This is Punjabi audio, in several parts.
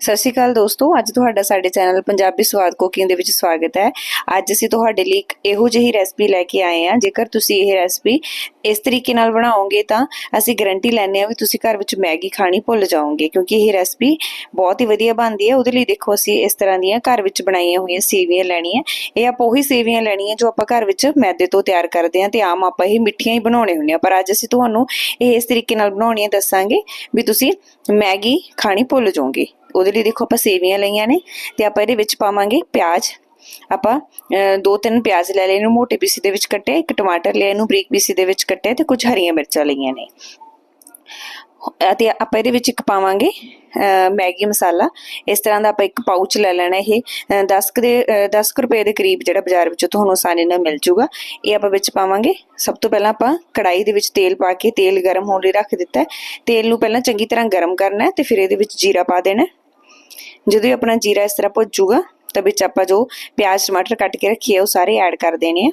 ਸਤਿ ਸ਼੍ਰੀ ਅਕਾਲ ਦੋਸਤੋ, ਅੱਜ ਤੁਹਾਡਾ ਸਾਡੇ ਚੈਨਲ ਪੰਜਾਬੀ ਸਵਾਦ ਕੁਕਿੰਗ ਦੇ ਵਿੱਚ ਸਵਾਗਤ ਹੈ। ਅੱਜ ਅਸੀਂ ਤੁਹਾਡੇ ਲਈ ਇੱਕ ਇਹੋ ਜਿਹੀ ਰੈਸਪੀ ਲੈ ਕੇ ਆਏ ਹਾਂ, ਜੇਕਰ ਤੁਸੀਂ ਇਹ ਰੈਸਪੀ ਇਸ ਤਰੀਕੇ ਨਾਲ ਬਣਾਓਗੇ ਤਾਂ ਅਸੀਂ ਗਾਰੰਟੀ ਲੈਂਦੇ ਹਾਂ ਵੀ ਤੁਸੀਂ ਘਰ ਵਿੱਚ ਮੈਗੀ ਖਾਣੀ ਭੁੱਲ ਜਾਓਗੇ, ਕਿਉਂਕਿ ਇਹ ਰੈਸਪੀ ਬਹੁਤ ਹੀ ਵਧੀਆ ਬਣਦੀ ਹੈ। ਉਹਦੇ ਲਈ ਦੇਖੋ, ਅਸੀਂ ਇਸ ਤਰ੍ਹਾਂ ਦੀਆਂ ਘਰ ਵਿੱਚ ਬਣਾਈਆਂ ਹੋਈਆਂ ਸੇਵੀਆਂ ਲੈਣੀਆਂ। ਇਹ ਆਪਾਂ ਉਹੀ ਸੇਵੀਆਂ ਲੈਣੀਆਂ ਜੋ ਆਪਾਂ ਘਰ ਵਿੱਚ ਮੈਦੇ ਤੋਂ ਤਿਆਰ ਕਰਦੇ ਹਾਂ ਤੇ ਆਮ ਆਪਾਂ ਇਹ ਮਿੱਠੀਆਂ ਹੀ ਬਣਾਉਣੇ ਹੁੰਦੇ ਆ ਪਰ ਅੱਜ ਅਸੀਂ ਤੁਹਾਨੂੰ ਇਹ ਇਸ ਤਰੀਕੇ ਨਾਲ ਬਣਾਉਣੀਆਂ ਦੱਸਾਂਗੇ ਵੀ ਤੁਸੀਂ ਮੈਗੀ ਖਾਣੀ ਭੁੱਲ ਜਾਓਗੇ। ਉਹਦੇ ਲਈ ਦੇਖੋ ਆਪਾਂ ਸੇਵੀਆਂ ਲਈਆਂ ਨੇ ਤੇ ਆਪਾਂ ਇਹਦੇ ਵਿੱਚ ਪਾਵਾਂਗੇ ਪਿਆਜ਼। ਆਪਾਂ ਅਹ, ਦੋ ਤਿੰਨ ਪਿਆਜ਼ ਲੈ ਲਏ ਇਹਨੂੰ ਮੋਟੇ ਪੀਸੀ ਦੇ ਵਿੱਚ ਕੱਟੇ ਇੱਕ ਟਮਾਟਰ ਲਿਆ ਇਹਨੂੰ ਬਰੀਕ ਪੀਸੀ ਦੇ ਵਿੱਚ ਕੱਟੇ ਤੇ ਕੁਝ ਹਰੀਆਂ ਮਿਰਚਾਂ ਲਈਆਂ ਨੇ। ਅਤੇ ਆਪਾਂ ਇਹਦੇ ਵਿੱਚ ਇੱਕ ਪਾਵਾਂਗੇ ਮੈਗੀ ਮਸਾਲਾ। ਇਸ ਤਰ੍ਹਾਂ ਦਾ ਆਪਾਂ ਇੱਕ ਪਾਊਚ ਲੈ ਲੈਣਾ ਇਹ। ਅਹ, 10 ਕੁ ਦੇ ਅਹ, 10 ਕੁ ਰੁਪਏ ਦੇ ਕਰੀਬ ਜਿਹੜਾ ਬਾਜ਼ਾਰ ਵਿੱਚੋਂ ਤੁਹਾਨੂੰ ਆਸਾਨੀ ਨਾਲ ਮਿਲ ਜੂਗਾ। ਇਹ ਆਪਾਂ ਵਿੱਚ ਪਾਵਾਂਗੇ। ਸਭ ਤੋਂ ਪਹਿਲਾਂ ਆਪਾਂ ਕੜਾਈ ਦੇ ਵਿੱਚ ਤੇਲ ਪਾ ਕੇ ਤੇਲ ਗਰਮ ਹੋਣ ਲਈ ਰੱਖ ਦਿੱਤਾ ਤੇਲ ਨੂੰ ਪਹਿਲਾਂ ਚੰਗੀ ਤਰ੍ਹਾਂ ਗਰਮ ਕਰਨਾ ਹੈ ਤੇ ਫਿਰ ਇਹਦੇ ਵਿੱਚ ਜੀਰਾ ਪਾ ਦੇਣਾ ਜਦੋਂ ਆਪਣਾ ਜੀਰਾ ਇਸ ਤਰ੍ਹਾਂ ਭੁੱਜ ਜੂਗਾ ਤਾਂ ਵਿੱਚ ਆਪਾਂ ਜੋ ਪਿਆਜ਼, ਟਮਾਟਰ ਕੱਟ ਕੇ ਰੱਖੇ ਉਹ ਸਾਰੇ ਐਡ ਕਰ ਦੇਣੇ ਆ।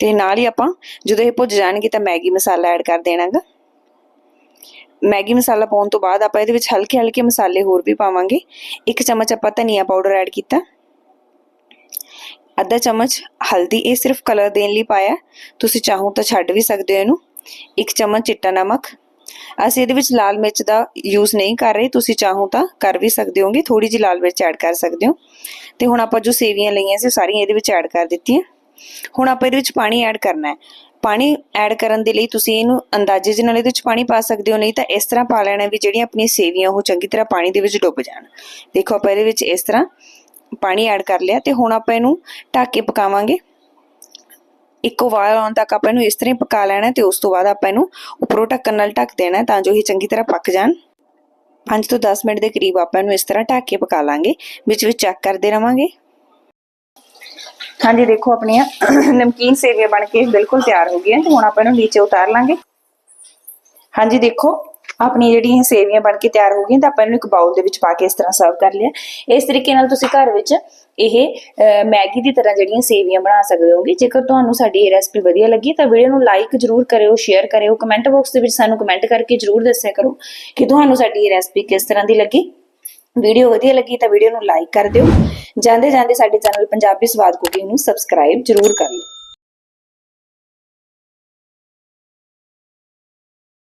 ਤੇ ਨਾਲ ਹੀ ਆਪਾਂ ਜਦੋਂ ਇਹ ਭੁੱਜ ਜਾਣਗੇ ਤਾਂ ਮੈਗੀ ਮਸਾਲਾ ਐਡ ਕਰ ਦੇਣਾਗਾ। ਮੈਗੀ ਮਸਾਲਾ ਪਾਉਣ ਤੋਂ ਬਾਅਦ ਆਪਾਂ ਇਹਦੇ ਵਿੱਚ ਹਲਕੇ ਹਲਕੇ ਮਸਾਲੇ ਹੋਰ ਵੀ ਪਾਵਾਂਗੇ। ਇੱਕ ਚਮਚ ਆਪਾਂ ਧਨੀਆ ਪਾਊਡਰ ਐਡ ਕੀਤਾ। ਅੱਧਾ ਚਮਚ ਹਲਦੀ, ਇਹ ਸਿਰਫ ਕਲਰ ਦੇਣ ਲਈ ਪਾਇਆ। ਤੁਸੀਂ ਚਾਹੋ ਤਾਂ ਛੱਡ ਵੀ ਸਕਦੇ ਹੋ ਇਹਨੂੰ। ਇੱਕ ਚਮਚ ਚਿੱਟਾ ਨਮਕ। ਅਸੀਂ ਇਹਦੇ ਵਿੱਚ ਲਾਲ ਮਿਰਚ ਦਾ ਯੂਜ਼ ਨਹੀਂ ਕਰ ਰਹੇ। ਤੁਸੀਂ ਚਾਹੋ ਤਾਂ ਕਰ ਵੀ ਸਕਦੇ ਹੋਗੇ ਥੋੜੀ ਜਿਹੀ ਲਾਲ ਮਿਰਚ ਐਡ ਕਰ ਸਕਦੇ ਹੋ। ਤੇ ਹੁਣ ਆਪਾਂ ਜੋ ਸੇਵੀਆਂ ਲਈਆਂ ਸੀ ਸਾਰੀਆਂ ਇਹਦੇ ਵਿੱਚ ਐਡ ਕਰ ਦਿੱਤੀਆਂ। ਹੁਣ ਆਪਾਂ ਇਹਦੇ ਵਿੱਚ ਪਾਣੀ ਐਡ ਕਰਨਾ ਹੈ। ਪਾਣੀ ਐਡ ਕਰਨ ਦੇ ਲਈ ਤੁਸੀਂ ਇਹਨੂੰ ਅੰਦਾਜ਼ੇ ਦੇ ਨਾਲ ਇਹਦੇ ਵਿੱਚ ਪਾਣੀ ਪਾ ਸਕਦੇ ਹੋ, ਨਹੀਂ ਤਾਂ ਇਸ ਤਰ੍ਹਾਂ ਪਾ ਲੈਣਾ ਵੀ ਜਿਹੜੀਆਂ ਆਪਣੀਆਂ ਸੇਵੀਆਂ, ਉਹ ਚੰਗੀ ਤਰ੍ਹਾਂ ਪਾਣੀ ਦੇ ਵਿੱਚ ਡੁੱਬ ਜਾਣ। ਦੇਖੋ ਆਪਾਂ ਇਹਦੇ ਵਿੱਚ ਇਸ ਤਰ੍ਹਾਂ ਪਾਣੀ ਐਡ ਕਰ ਲਿਆ ਤੇ ਹੁਣ ਆਪਾਂ ਇਹਨੂੰ ਢੱਕ ਕੇ ਪਕਾਵਾਂਗੇ। ਇੱਕ ਉਬਾਲ ਆਉਣ ਤੱਕ ਆਪਾਂ ਇਹਨੂੰ ਇਸ ਤਰ੍ਹਾਂ ਹੀ ਪਕਾ ਲੈਣਾ ਤੇ ਉਸ ਤੋਂ ਬਾਅਦ ਆਪਾਂ ਇਹਨੂੰ ਉੱਪਰੋਂ ਢੱਕਣ ਨਾਲ ਢੱਕ ਦੇਣਾ ਤਾਂ ਜੋ ਇਹ ਚੰਗੀ ਤਰ੍ਹਾਂ ਪੱਕ ਜਾਣ। 5 ਤੋਂ 10 ਮਿੰਟ ਦੇ ਕਰੀਬ ਆਪਾਂ ਇਹਨੂੰ ਇਸ ਤਰ੍ਹਾਂ ਢੱਕ ਕੇ ਪਕਾ ਲਾਂਗੇ। ਵਿੱਚ ਵਿੱਚ ਚੈੱਕ ਕਰਦੇ ਰਵਾਂਗੇ। ਹਾਂਜੀ, ਦੇਖੋ ਆਪਣੀਆਂ ਨਮਕੀਨ ਸੇਵੀਆਂ ਬਣ ਕੇ ਬਿਲਕੁਲ ਤਿਆਰ ਹੋ ਗਈਆਂ ਤੇ ਹੁਣ ਆਪਾਂ ਇਹਨੂੰ ਨੀਚੇ ਉਤਾਰ ਲਾਂਗੇ। ਹਾਂਜੀ, ਦੇਖੋ ਆਪਣੀ ਜਿਹੜੀਆਂ ਸੇਵੀਆਂ ਬਣ ਕੇ ਤਿਆਰ ਹੋ ਗਈਆਂ ਤਾਂ ਆਪਾਂ ਇਹਨੂੰ ਇੱਕ ਬਾਉਲ ਦੇ ਵਿੱਚ ਪਾ ਕੇ ਇਸ ਤਰ੍ਹਾਂ ਸਰਵ ਕਰ ਲਿਆ। ਇਸ ਤਰੀਕੇ ਨਾਲ ਤੁਸੀਂ ਘਰ ਵਿੱਚ ਇਹ ਮੈਗੀ ਦੀ ਤਰ੍ਹਾਂ ਜਿਹੜੀਆਂ ਸੇਵੀਆਂ ਬਣਾ ਸਕਦੇ ਹੋਗੇ। ਜੇਕਰ ਤੁਹਾਨੂੰ ਸਾਡੀ ਇਹ ਰੈਸਪੀ ਵਧੀਆ ਲੱਗੀ ਤਾਂ ਵੀਡੀਓ ਨੂੰ ਲਾਈਕ ਜਰੂਰ ਕਰਿਓ ਸ਼ੇਅਰ ਕਰਿਓ ਕਮੈਂਟ ਬਾਕਸ ਦੇ ਵਿੱਚ ਸਾਨੂੰ ਕਮੈਂਟ ਕਰਕੇ ਜਰੂਰ ਦੱਸਿਆ ਕਰੋ ਕਿ ਤੁਹਾਨੂੰ ਸਾਡੀ ਇਹ ਰੈਸਪੀ ਕਿਸ ਤਰ੍ਹਾਂ ਦੀ ਲੱਗੀ। ਵੀਡੀਓ ਵਧੀਆ ਲੱਗੀ ਤਾਂ ਵੀਡੀਓ ਨੂੰ ਲਾਈਕ ਕਰ ਦਿਓ। ਜਾਂਦੇ ਜਾਂਦੇ ਸਾਡੇ ਚੈਨਲ ਪੰਜਾਬੀ ਸਵਾਦ ਕੁਕਿੰਗ ਨੂੰ ਸਬਸਕ੍ਰਾਈਬ ਜਰੂਰ ਕਰ ਲਓ।